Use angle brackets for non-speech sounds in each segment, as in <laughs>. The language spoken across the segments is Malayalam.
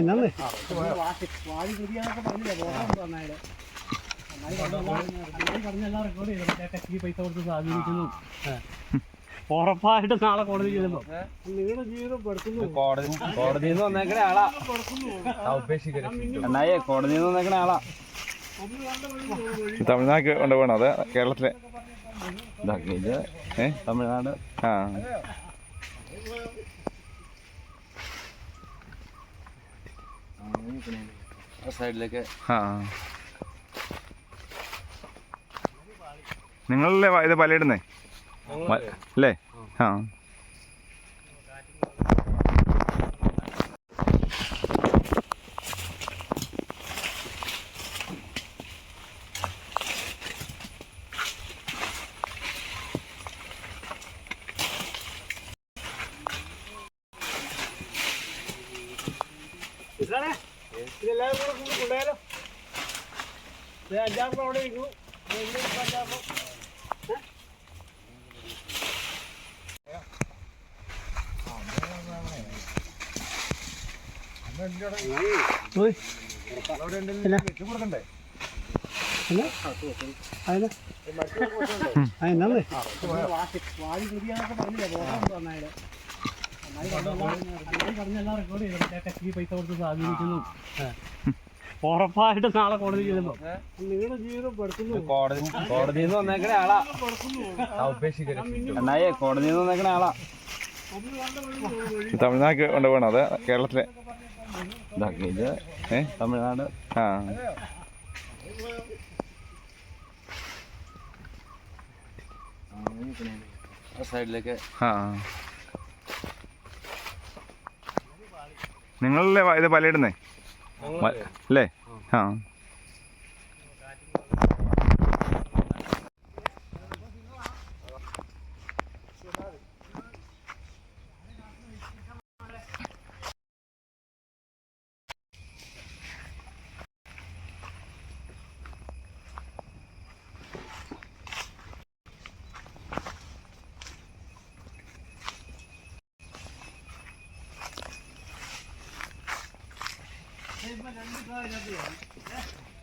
എന്നാന്ന്? ഉറപ്പായിട്ട് നാളെ കോടതി ചെല്ലുമ്പോ. നിങ്ങളുടെ ജീവിതം പെടുത്തുന്നു കോടതി തമിഴ്നാട്ടിൽ വന്നേക്കണ ആളാ. അണ്ണായേ നിന്ന് വന്നേക്കണ ആളാ. തമിഴ്നാട് കൊണ്ടുപോകണം അത് കേരളത്തിലെ. ഇതൊക്കെ ഇത് ഏ തമിഴ്നാട്? ആ. സൈഡിലേക്ക്. ആ. നിങ്ങളല്ലേ ഇത് പലയിടുന്നേ? അല്ലേ? ആ. ഇതാണേ. ഇതെല്ലാവരും കൂടെ കൊണ്ട് കൊണ്ടുപോയാലോ അഞ്ചാറ് അവിടെ ഇരിക്കുന്നു. അഞ്ചാറ് എന്നാന്ന്? വാടി കുടിയാന്നൊക്കെ പറഞ്ഞില്ല? ബോധം ഉണ്ട് ഉറപ്പായിട്ട് നാളെ കോടതി ചെല്ലുമ്പോ. നിങ്ങളുടെ ജീവിതം പെടുത്തുന്നു. കോടതി കോടതിയിൽ നിന്ന് വന്നേക്കണ ആളാ. അണ്ണായേ കോടതിയിൽ നിന്ന് വന്നേക്കണ ആളാ. അത് കേരളത്തിലെ. ഇത് ഏ? തമിഴ്നാട്. ആ സൈഡിലേക്ക് ആ. നിങ്ങളല്ലേ ഇത് പലയിടുന്നേ അല്ലേ? ആ.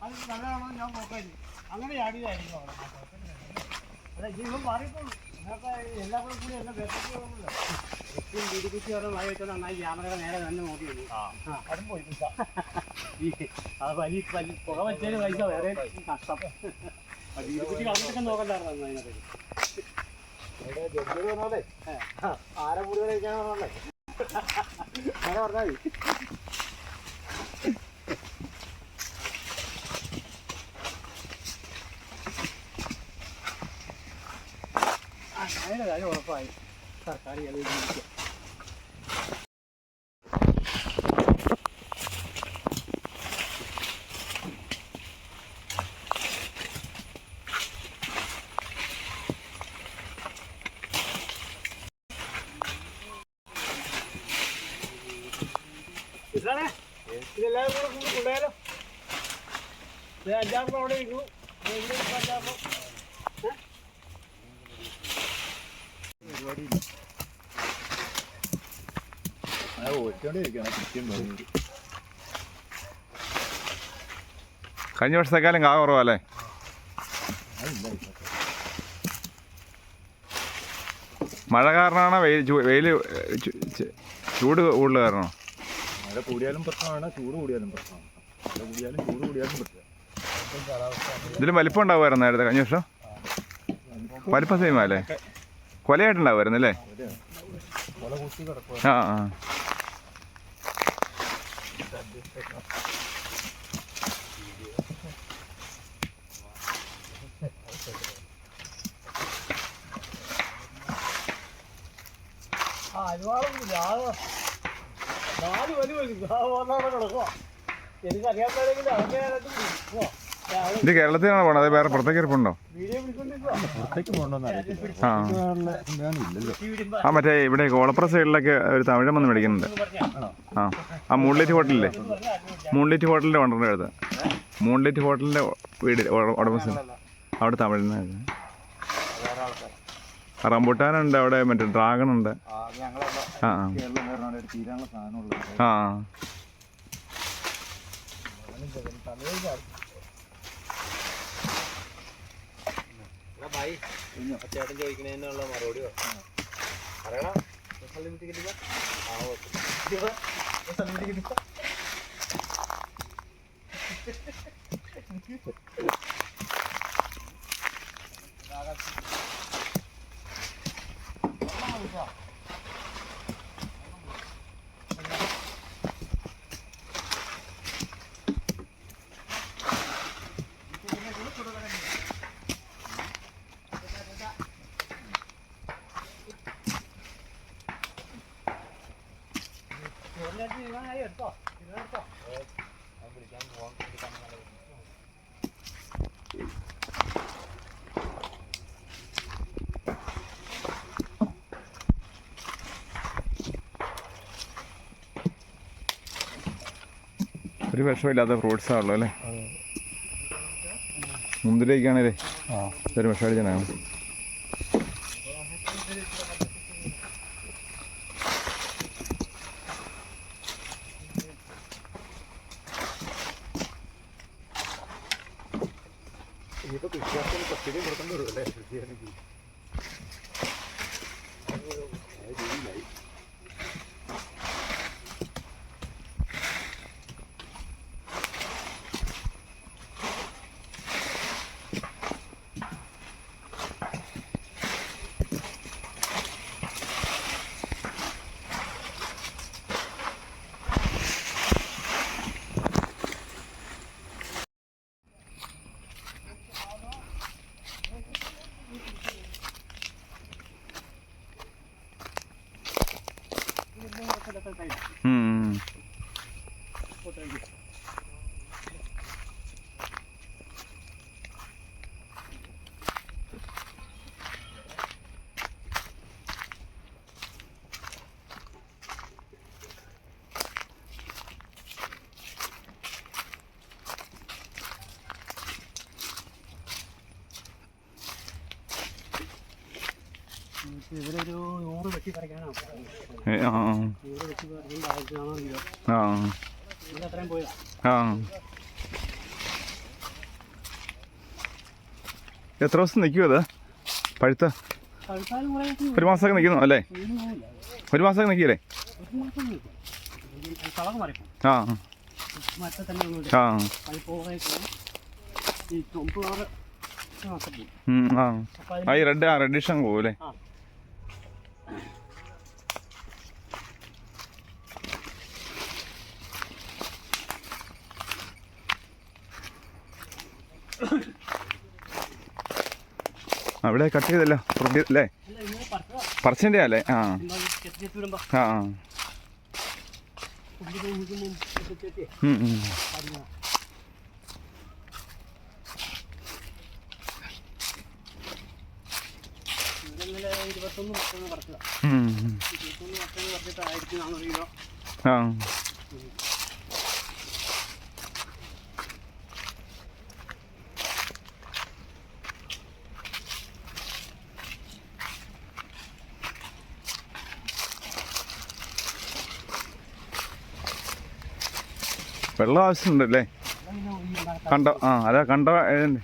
അത് നല്ലതാണോ ഞാൻ നോക്കാൻ അങ്ങനെ ചാടിയതായിരിക്കും അവിടെ. അല്ല ജീവൻ മാറിയിട്ടുള്ളൂ നിങ്ങൾക്ക് എല്ലാവരും കൂടി എന്നെ ബെറ്റൊക്കെ ഏറ്റവും വീടിക്കുറ്റി പറഞ്ഞ മഴ വെച്ചാൽ നന്നായി ക്യാമറയുടെ നേരെ തന്നെ നോക്കി. അതും പോയി അത് വലിയ വലിയ പുക വെച്ചതിന് പൈസ വേറെ നഷ്ടം വീടിക്കുറ്റി കളഞ്ഞിട്ടൊക്കെ നോക്കണ്ടായിരുന്നു അതിനകത്ത് ആരെ കൂടുതൽ കഴിക്കാന്ന് പറഞ്ഞേ അങ്ങനെ പറഞ്ഞാൽ മതി ആ, അതിന്റെ കാര്യം ഉറപ്പായി സർക്കാർ ഇതാണേ ഇതെല്ലാവരും കൂടെ കൊണ്ട് കൊണ്ടുപോയാലോ അഞ്ചാറ് അവിടെ ഇരുന്നു അഞ്ചാറ് കഴിഞ്ഞ വർഷത്തെക്കാലം കാ കുറവല്ലേ മഴ കാരണമാണോ വെയിൽ വെയിൽ ചൂട് കൂടുതൽ കാരണോ മഴ കൂടിയാലും പ്രശ്നമാണ് ചൂട് കൂടിയാലും പ്രശ്നമാണ്. മഴ കൂടിയാലും ചൂട് കൂടിയാലും പ്രശ്നം ഇതിലും വലിപ്പം ഉണ്ടാവുമായിരുന്നു നേരത്തെ കഴിഞ്ഞ വർഷം? വലിപ്പം സെയിമാ അല്ലേ? കൊലയായിട്ടുണ്ടാവുമായിരുന്നു അല്ലേ മുള കുത്തി കിടക്കുക ആ ആ നാല് വലി വലി ഒന്നാണ് കിടക്കുക എനിക്കറിയാത്തവരെങ്കിലും അവരുടെ ഇത് കേരളത്തിലാണ് പോണത്? അത് വേറെ പുറത്തേക്ക് ഇരിപ്പുണ്ടോ ആ ഇല്ലല്ലോ ആ. മറ്റേ ഇവിടെ കോളപ്ര സൈഡിലൊക്കെ ഒരു തമിഴം വന്ന് മേടിക്കുന്നുണ്ട്. ആ. ആ മൂൺലൈറ്റ് ഹോട്ടലില്ലേ? മൂൺലൈറ്റ് ഹോട്ടലിന്റെ ഉണ്ടെന്ന് അടുത്ത്. മൂൺലൈറ്റ് ഹോട്ടലിന്റെ വീട് ഉടമസ്ഥൻ. അവിടെ തമിഴിനായിരുന്നു റംബുട്ടാനുണ്ട് അവിടെ മറ്റേ ഡ്രാഗൺ ഉണ്ട് ആ ആ. ആ. ആ ചേട്ടൻ ചോദിക്കുന്നതിനുള്ള മറുപടി പറയണം ആ. എടുത്തോ <laughs> ഒരു വിഷമില്ലാത്ത ഫ്രൂട്ട്സാ ഉള്ളു അല്ലേ? മുന്തിരിക്കാണല്ലേ ഒരു വിഷം അടിച്ചാണ് ഇവരൊരു നൂറ് വെട്ടി നൂറ് വെട്ടി ഇവിടെ അത്രയും പോയതാ. എത്ര ദിവസം നിൽക്കും അത് പഴുത്ത? ഒരു മാസമൊക്കെ നിൽക്കുന്നു അല്ലേ? ഒരു മാസമൊക്കെ നിൽക്കില്ലേ? ആ. ആ. ആ. ഈ റെഡ് ആ റെഡിഷ് അങ്ങ് പോകും അല്ലേ ആ അവിടെ കട്ട് ചെയ്തല്ലോ. ഫ്രണ്ട് അല്ലേ? പറിച്ചിന്റെ അല്ലേ? ആ. ആ ആ. ആ. വെള്ളം ആവശ്യമുണ്ടല്ലേ? അല്ലേ കണ്ട? ആ അതാ കണ്ട? ഏതുണ്ട്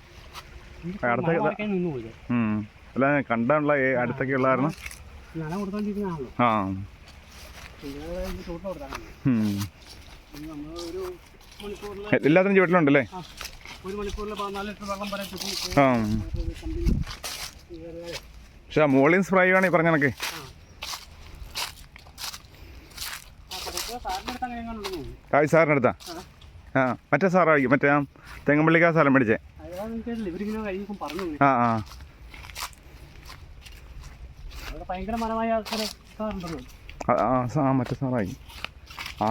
ഈ അടുത്ത നിന്ന് പോയി ഉം. അല്ല കണ്ടുള്ള അടുത്തൊക്കെ ഉള്ളായിരുന്നു ആ. എല്ലാത്തിനും ചുവട്ടിലുണ്ടല്ലേ ആ പക്ഷെ ആ മോളിൽ സ്പ്രൈ വേണേ പറഞ്ഞ കണക്ക്. ആ. പതുക്കെ ആ മറ്റേ സാറായിരിക്കും മറ്റേ ആ തെങ്ങമ്പള്ളിക്കാ സ്ഥലം മേടിച്ചേ. ആ ആ. ഭയങ്കര ആ, മറ്റേ സാറായി ആ.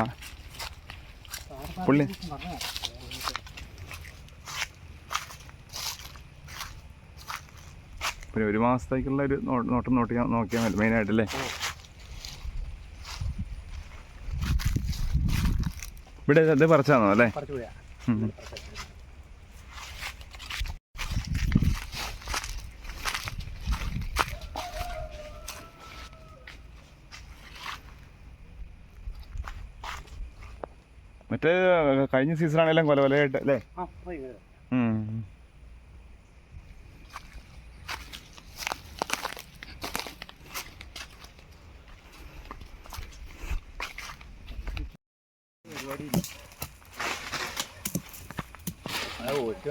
പുള്ളി. പിന്നെ ഒരു മാസത്തേക്കുള്ള ഒരു നോട്ടം നോട്ടിയാൽ നോക്കിയാൽ മതി. മെയിനായിട്ടല്ലേ? ഇവിടെ ഇത് പറിച്ചാണോ അല്ലേ? മറ്റേ കഴിഞ്ഞ സീസണാണെല്ലാം കൊല കൊലയായിട്ട് അല്ലേ?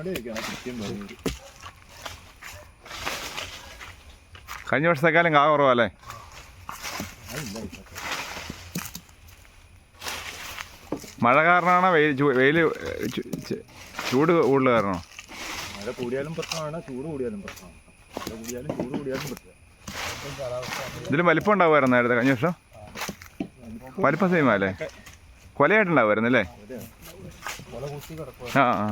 ഓടിച്ചോണ്ടിരിക്കണം കൃത്യം പറഞ്ഞു. കഴിഞ്ഞ വർഷത്തെക്കാലം കാ കുറവല്ലേ? മഴ കാരണമാണോ വെയിൽ വെയിൽ ചൂട് കൂടുതൽ കാരണം മഴ കൂടിയാലും പ്രശ്നമാണ് ചൂട് കൂടിയാലും പ്രശ്നമാണ്. മഴ കൂടിയാലും ചൂട് കൂടിയാലും പ്രശ്നം ഇതിലും വലിപ്പം ഉണ്ടാവുമായിരുന്നു നേരത്തെ കഴിഞ്ഞ വർഷം? വലിപ്പം സെയിമല്ലേ കൊലയായിട്ടുണ്ടാവുമായിരുന്നു അല്ലേ? ആ ആ.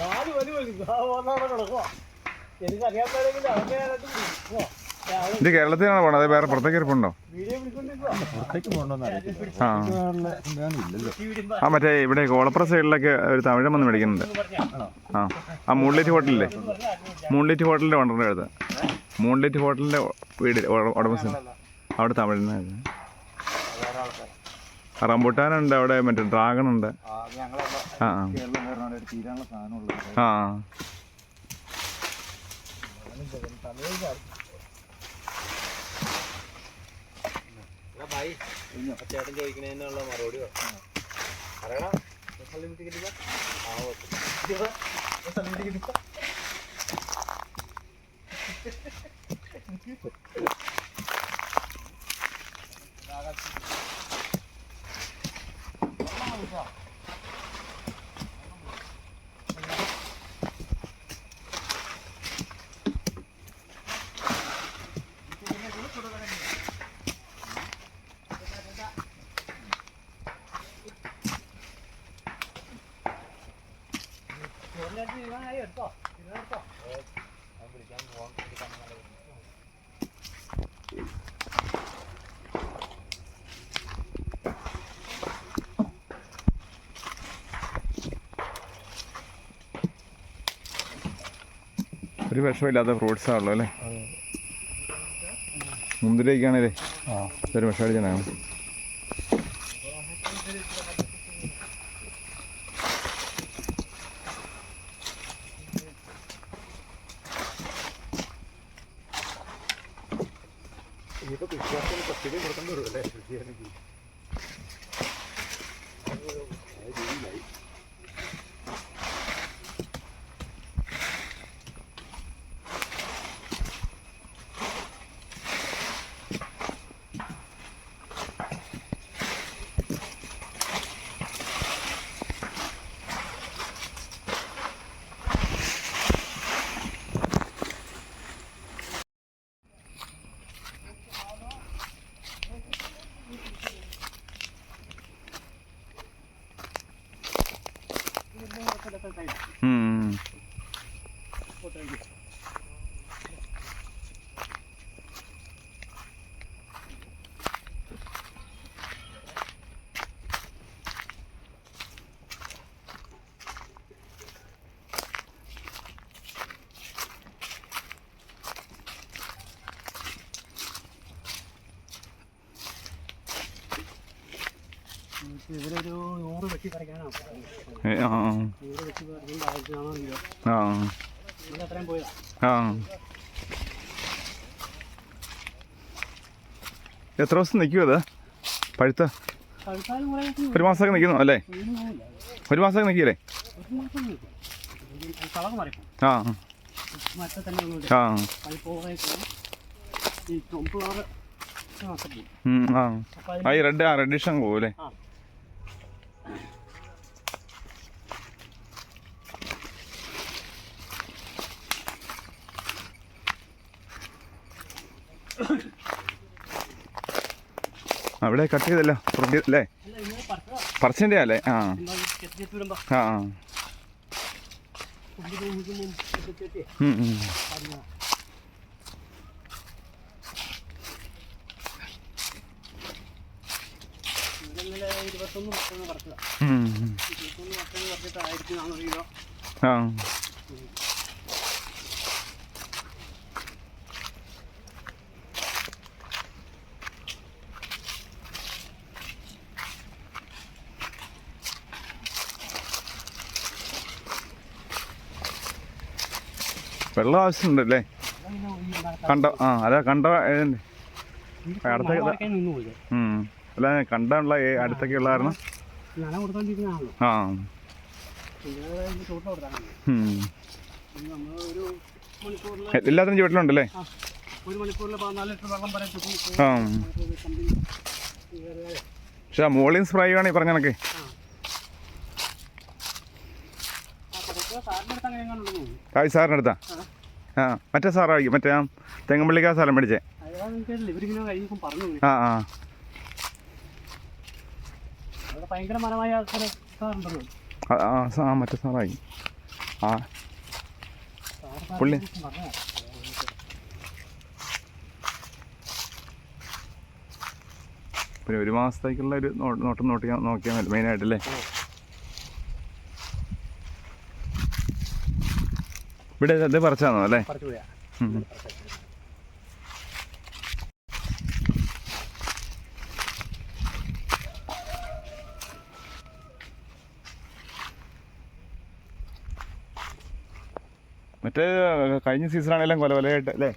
നാല് വലി വലി ആ വന്നവിടെ കിടക്കുക അവന്റെ അതിനകത്ത് ഇത് കേരളത്തിലാണ് പോണത്? വേറെ പുറത്തേക്ക് ഇരിപ്പുണ്ടോ ആ. മറ്റേ ഇവിടെ കോളപ്ര സൈഡിലൊക്കെ ഒരു തമിഴൻ വന്ന് മേടിക്കുന്നുണ്ട്. ആ. ആ മൂൺലൈറ്റ് ഹോട്ടലില്ലേ? മൂൺലൈറ്റ് ഹോട്ടലിന്റെ ഓണറിന്റെ അടുത്ത്. മൂൺലൈറ്റ് ഹോട്ടലിന്റെ വീട് ഉടമസ്ഥ അവിടെ തമിഴനായിരുന്നു റംബുട്ടാനുണ്ട് അവിടെ മറ്റേ ഡ്രാഗൺ ഉണ്ട് ആ ആ. ആ. ആ ചേട്ടൻ ചോദിക്കുന്നതിനുള്ള മറുപടി പറയണം ആ. ഓക്കെ. <laughs> എടുത്തോ. എടുത്തോ. ഒരു വിഷമില്ലാത്ത ഫ്രൂട്ട്സ് ആണല്ലോ അല്ലേ? മുന്തിരിക്കാണല്ലേ ഒരു വിഷം അടിച്ചാണ് ഉം. ഇവരൊരു നൂറ് വെട്ടി പറിക്കാനാണ് ഏ, ആ ആ. നൂറ് വെട്ടി പറിക്കുമ്പോൾ ആവശ്യമാണോ ഇല്ലയോ ആ ഇവിടെ അത്രയും എത്ര ദിവസം നിൽക്കും അത് പഴുത്ത? ഒരു മാസമൊക്കെ നിൽക്കുന്നു അല്ലേ? ഒരു മാസമൊക്കെ നിൽക്കില്ലേ? ആ. ആ. ആ. ഈ റെഡ് ആ റെഡിഷ് അങ്ങ് പോകും അല്ലേ ആ അവിടെ കട്ട് ചെയ്തല്ലോ. അല്ലേ പറിച്ചിന്റെ അല്ലേ ആ. ആ ആ. പറഞ്ഞതാ ഇന്നലെ ഇരുപത്തി ഇരുപത്തൊന്ന് പത്തൊന്ന് പറിച്ചതാ ഉം. ഇരുപത്തൊന്ന് പത്തൊന്ന് പറിച്ചിട്ട് ആയിരത്തി നാനൂറ് കിലോ ആ വെള്ളം ആവശ്യമുണ്ടല്ലേ? അല്ലേ കണ്ട ആ അല്ല കണ്ട ഏതുണ്ട് ഈ അടുത്ത- മഴ മറക്കാൻ നിന്ന് പോയത് ഉം. അല്ല കണ്ടുള്ള അടുത്തൊക്കെയുള്ള കാരണം. നന ആ. എല്ലാത്തിനും ചുവട്ടിലുണ്ടല്ലേ? ആ പക്ഷെ മോളിൻ സ്പ്രൈ വേണേ പറഞ്ഞ കണക്കെ സാറിന്റെ അടുത്ത് അങ്ങനെ എങ്ങാനും ഉണ്ടെന്ന് തോന്നുന്നു കായ് സാറിന്റെ അടുത്താ ആ മറ്റേ സാറായിരിക്കും. മറ്റേ ആ തെങ്ങമ്പള്ളിക്കാ സ്ഥലം മേടിച്ചേ ആ ആ. ഭയങ്കര മനമായ ആ, മറ്റേ സാറായി. ആ. പുള്ളി. പിന്നെ ഒരു മാസത്തേക്കുള്ള ഒരു നോട്ടം നോട്ടിയാൽ നോക്കിയാൽ മതി. മെയിനായിട്ടല്ലേ? ഇവിടെ ഇത് പറിച്ചാണോ അല്ലേ. മറ്റേ കഴിഞ്ഞ സീസണാണെല്ലാം കൊല കൊലയായിട്ട് അല്ലേ.